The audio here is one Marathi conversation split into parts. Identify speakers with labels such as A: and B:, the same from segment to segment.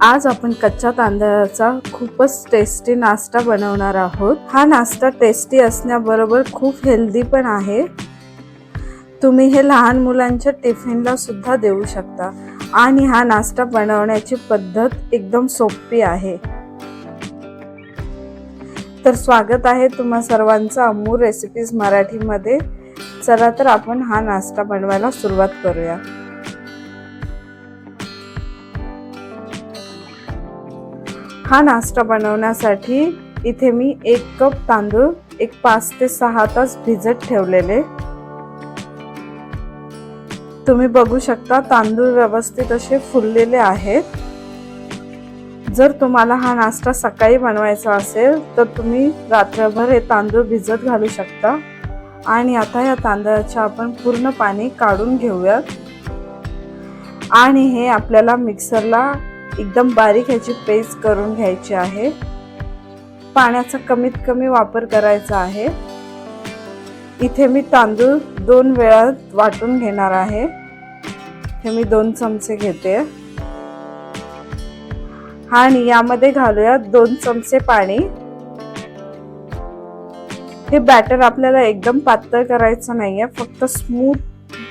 A: आज आपण कच्च्या तांदळाचा खूपच टेस्टी नाश्ता बनवणार आहोत. हा नाश्ता टेस्टी असण्याबरोबर खूप हेल्दी पण आहे. तुम्ही हे लहान मुलांच्या टिफिनला सुद्धा देऊ शकता. आणि हा नाश्ता बनवण्याची पद्धत एकदम सोपी आहे. तर स्वागत आहे तुम्हा सर्वांचं अमूल रेसिपीज मराठीमध्ये. चला तर आपण हा नाश्ता बनवायला सुरुवात करूया. हा नाश्ता बनवण्यासाठी इथे मी एक कप तांदूळ एक पाच ते सहा तास भिजत ठेवलेले. तुम्ही बघू शकता तांदूळ व्यवस्थित असे फुललेले आहेत. जर तुम्हाला हा नाश्ता सकाळी बनवायचा असेल तर तुम्ही रात्रभर हे तांदूळ भिजत घालू शकता. आणि आता या तांदळाचे आपण पूर्ण पाणी काढून घेऊयात. आणि हे आपल्याला मिक्सरला एकदम बारीक ह्याची पेस्ट करून घ्यायची आहे. पाण्याचा कमीत कमी वापर करायचा आहे. इथे मी तांदूळ दोन वेळा वाटून घेणार आहे. हे मी दोन चमचे घेते. आणि यामध्ये घालूया दोन चमचे पाणी. हे बॅटर आपल्याला एकदम पातळ करायचं नाहीये फक्त स्मूथ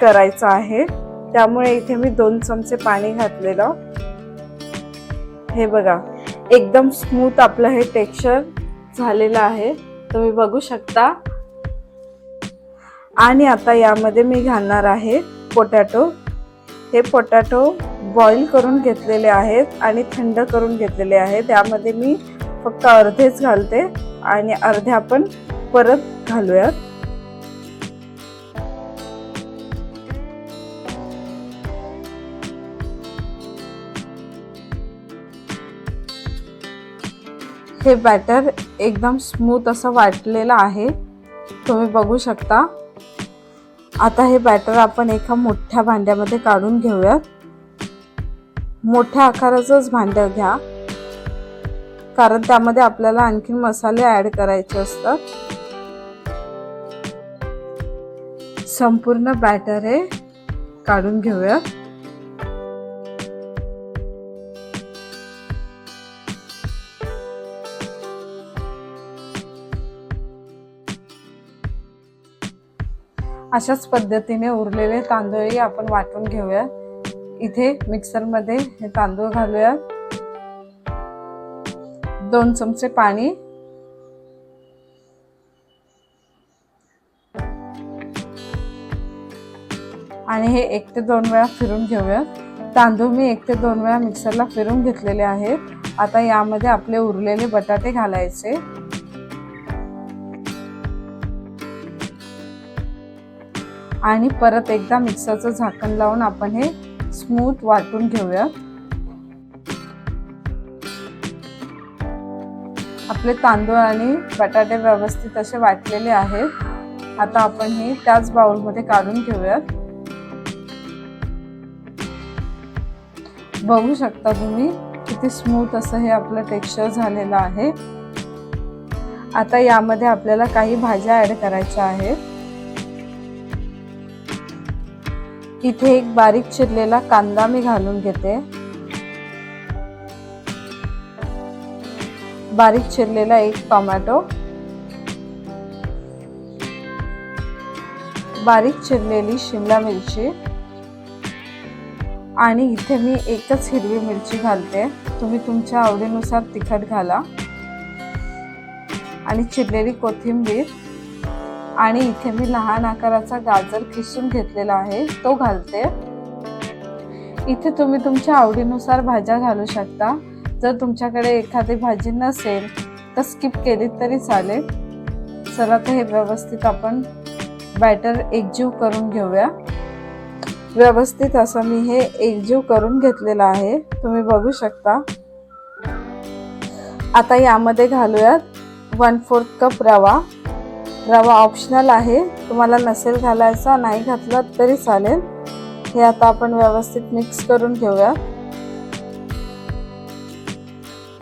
A: करायचं आहे. त्यामुळे इथे मी दोन चमचे पाणी घातलेलं. हे बघा एकदम स्मूथ आपलं हे टेक्स्चर झालेलं आहे. तुम्ही बघू शकता. आणि आता यामध्ये मी घालणार आहे पोटॅटो हे पोटॅटो बॉईल करून घेतलेले आहेत आणि थंड करून घेतलेले आहेत. त्यामध्ये मी फक्त अर्धेच घालते आणि अर्धे आपण परत घालूयात. हे बॅटर एकदम स्मूथ असं वाटलेलं आहे. तुम्ही बघू शकता. आता हे बॅटर आपण एका मोठ्या भांड्यामध्ये काढून घेऊयात. मोठ्या आकाराचंच भांडं घ्या. कारण त्यामध्ये आपल्याला आणखीन मसाले ॲड करायचे असतात. संपूर्ण बॅटर हे काढून घेऊयात. अशाच पद्धतीने उरलेले तांदूळही आपण वाटून घेऊया. इथे मिक्सरमध्ये हे तांदूळ घालूया. दोन चमचे पाणी. आणि हे एक ते दोन वेळा फिरून घेऊया. तांदूळ मी एक ते दोन वेळा मिक्सरला फिरून घेतलेले आहेत. आता यामध्ये आपले उरलेले बटाटे घालायचे. आणि परत एकदा मिक्सरचं झाकण लावून आपण हे स्मूथ वाटून घेऊया. आपले तांदूळ आणि बटाटे व्यवस्थित असे वाटलेले आहेत. आता आपण हे त्याच बाउलमध्ये काढून घेऊयात. बघू शकता तुम्ही किती स्मूथ असं हे आपलं टेक्स्चर झालेलं आहे. आता यामध्ये आपल्याला काही भाज्या ॲड करायच्या आहेत. इथे एक बारीक चिरलेला कांदा मी घालून घेते. बारीक चिरलेला एक टोमॅटो. बारीक चिरलेली शिमला मिरची. आणि इथे मी एकच हिरवी मिरची घालते. तुम्ही तुमच्या आवडीनुसार तिखट घाला. आणि चिरलेली कोथिंबीर. आणि इथे मी लहान आकाराचा गाजर खिसून घेतलेला आहे तो घालते. इथे तुम्ही तुमच्या आवडीनुसार भाज्या घालू शकता. जर तुमच्याकडे एखादी भाजी नसेल तर स्किप केली तरी चालेल. चला तर हे व्यवस्थित आपण बॅटर एकजीव करून घेऊया. व्यवस्थित असं मी हे एकजीव करून घेतलेलं आहे. तुम्ही बघू शकता. आता यामध्ये घालूयात वन फोर्थ कप रवा. रवा ऑप्शनल आहे. तुम्हाला नसेल घालायचा नाही घातला तरी चालेल. हे आता आपण व्यवस्थित मिक्स करून घेऊया.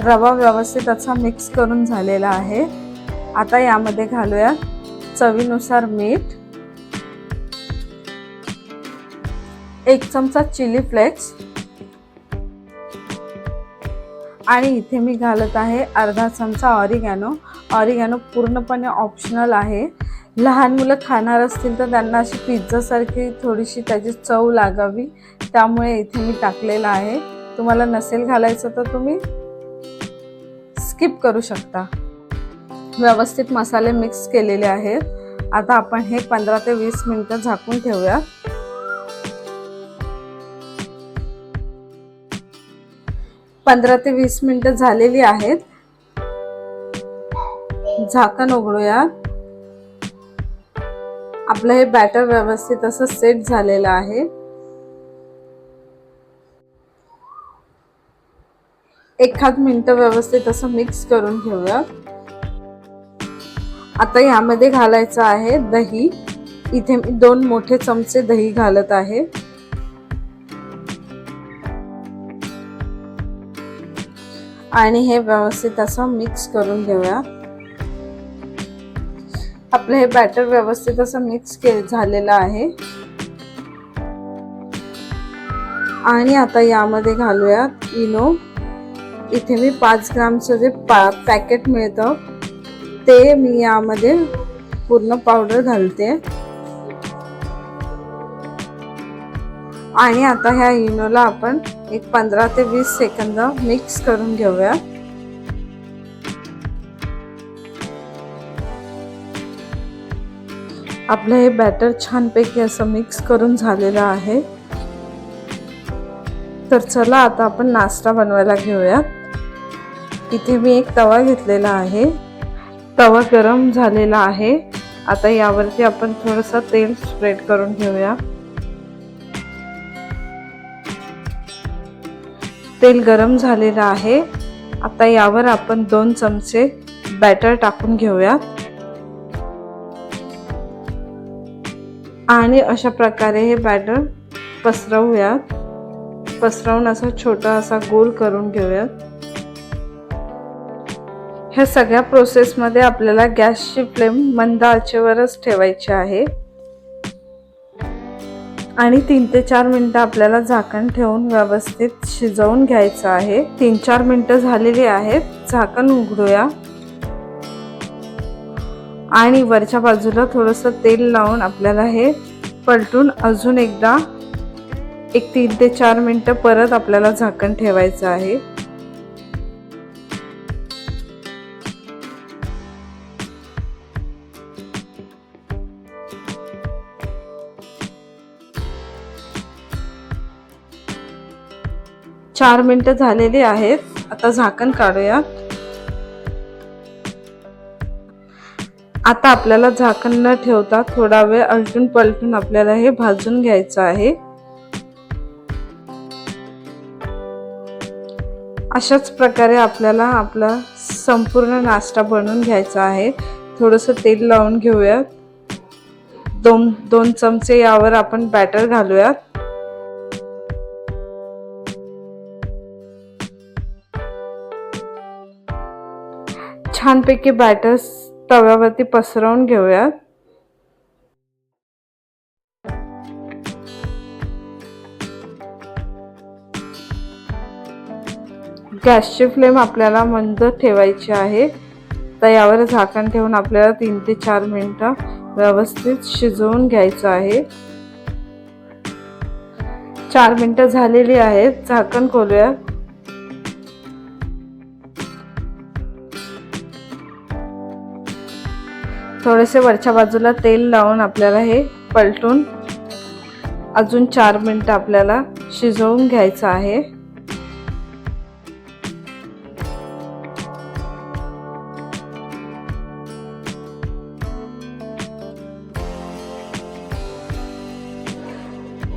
A: रवा व्यवस्थित असा मिक्स करून झालेला आहे. आता यामध्ये घालूया चवीनुसार मीठ. एक चमचा चिली फ्लेक्स आणि इथे मी घालत आहे अर्धा चमचा ऑरिगॅनो ऑरिगॅनो पूर्णपणे ऑप्शनल आहे. लहान मुलं खाणार असतील तर त्यांना अशी पिझ्झासारखी थोडीशी त्याची चव लागावी. त्यामुळे इथे मी टाकलेलं आहे. तुम्हाला नसेल घालायचं तर तुम्ही स्किप करू शकता. व्यवस्थित मसाले मिक्स केलेले आहेत. आता आपण हे पंधरा ते वीस मिनटं झाकून ठेवूया. पंधरा ते वीस मिनिटं झालेली आहेत. झाकण उघडूया. आपलं हे बॅटर व्यवस्थित असं सेट झालेलं आहे. एखाद मिनटं व्यवस्थित असं मिक्स करून घेऊया. आता यामध्ये घालायचं आहे दही. इथे मी दोन मोठे चमचे दही घालत आहे. आणि हे व्यवस्थित असं मिक्स करून घेऊया. आपलं हे बॅटर व्यवस्थित असं मिक्स के झालेलं आहे. आणि आता यामध्ये घालूयात इनो. इथे मी पाच ग्रामचं जे पा पॅकेट मिळतं ते मी यामध्ये पूर्ण पावडर घालते. आणि आता ह्या इनोला आपण एक पंधरा ते वीस सेकंद मिक्स करून घेऊया आपलं हे बॅटर छानपैकी असं मिक्स करून झालेलं आहे. तर चला आता आपण नाश्ता बनवायला घेऊयात. इथे मी एक तवा घेतलेला आहे. तवा गरम झालेला आहे. आता यावरती आपण थोडंसं तेल स्प्रेड करून घेऊया. तेल गरम झालेलं आहे. आता यावर आपण दोन चमचे बॅटर टाकून घेऊयात. आणि अशा प्रकारे हे बॅटर पसरवूयात. पसरवून असा छोटा असा गोल करून घेऊयात. ह्या सगळ्या प्रोसेसमध्ये आपल्याला गॅसची फ्लेम मंद आचेवरच ठेवायची आहे. आणि तीन ते चार मिनटं आपल्याला झाकण ठेवून व्यवस्थित शिजवून घ्यायचं आहे. तीन चार मिनटं झालेली आहेत. झाकण उघडूया. आणि वरच्या बाजूला थोडंसं तेल लावून आपल्याला हे पलटून अजून एकदा एक तीन ते चार मिनटं परत आपल्याला झाकण ठेवायचं आहे. चार मिनटं झालेली आहेत. आता झाकण काढूया. आता आपल्याला झाकण न ठेवता थोडा वेळ अलटून पलटून आपल्याला हे भाजून घ्यायचं आहे. अशाच प्रकारे आपल्याला आपला संपूर्ण नाश्ता बनवून घ्यायचा आहे. थोडंसं तेल लावून घेऊयात. दोन दोन चमचे यावर आपण बॅटर घालूयात. छानपैकी बॅटर्स तव्यावरती पसरवून घेऊयात. गॅसची फ्लेम आपल्याला मंद ठेवायची आहे. तर यावर झाकण ठेवून आपल्याला तीन ते चार मिनिटं व्यवस्थित शिजवून घ्यायचं आहे. चार मिनिटं झालेली आहेत. झाकण खोलूया थोडेसे वरच्या बाजूला तेल लावून आपल्याला हे पलटून अजून चार मिनिटं आपल्याला शिजवून घ्यायचं आहे.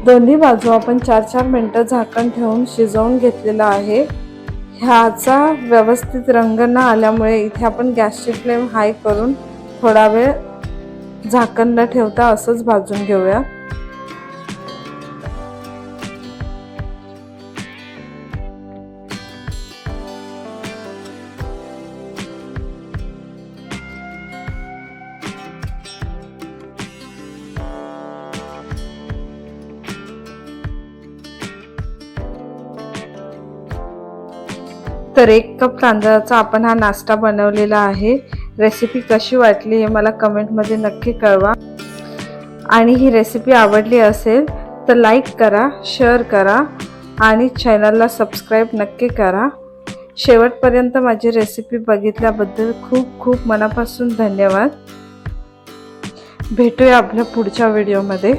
A: दोन्ही बाजू आपण चार चार मिनटं झाकण ठेवून शिजवून घेतलेलं आहे. ह्याचा व्यवस्थित रंग न आल्यामुळे इथे आपण गॅसची फ्लेम हाय करून थोडा वेळ झाकण न ठेवता असंच भाजून घेऊया. तर एक कप तांदळाचा आपण हा नाश्ता बनवलेला आहे. रेसिपी कशी वाटली हे मला कमेंटमध्ये नक्की कळवा. आणि ही रेसिपी आवडली असेल तर लाईक करा शेअर करा आणि चॅनलला सबस्क्राईब नक्की करा. शेवटपर्यंत माझी रेसिपी बघितल्याबद्दल खूप खूप मनापासून धन्यवाद. भेटूया आपल्या पुढच्या व्हिडिओमध्ये